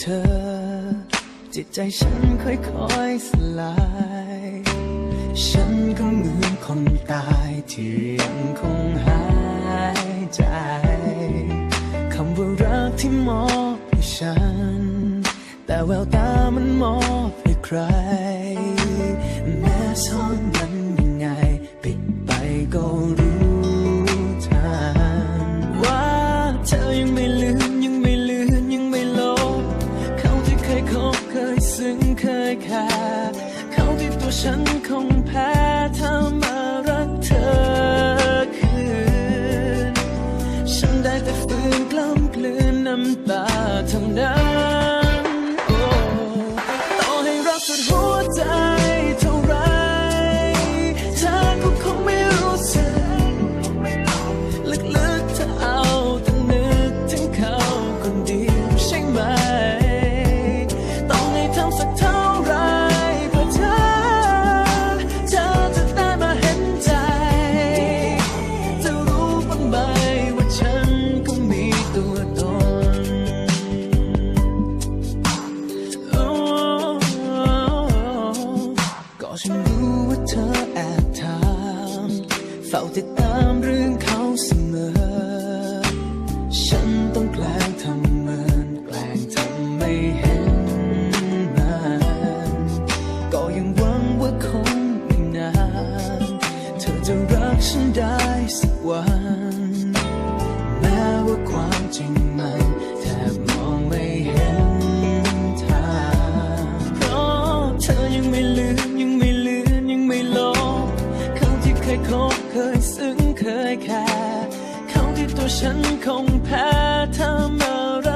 เธอ จิตใจฉันค่อยๆสลาย ฉันก็เหมือนคนตายที่ยังคงหายใจคำว่ารักที่มอบให้ฉัน แต่แววตามันมอบให้ใคร แม้ซ่อนมันยังไง ปิดไปก็รู้ทันว่าเธอยังไม่ลืม คงแพ้ถ้ามารักเธอคืน ฉันได้แต่ฝืนกล้ำกลืนน้ำตาเท่านั้น ฉันได้สักวัน แม้ว่าความจริงมันแทบมองไม่เห็นทางเพราะเธอยังไม่ลืมยังไม่ลืมยังไม่ลบเขาที่เคยคบเคยซึ้งเคยแค่เขาที่ตัวฉันคงแพ้ทำอมาร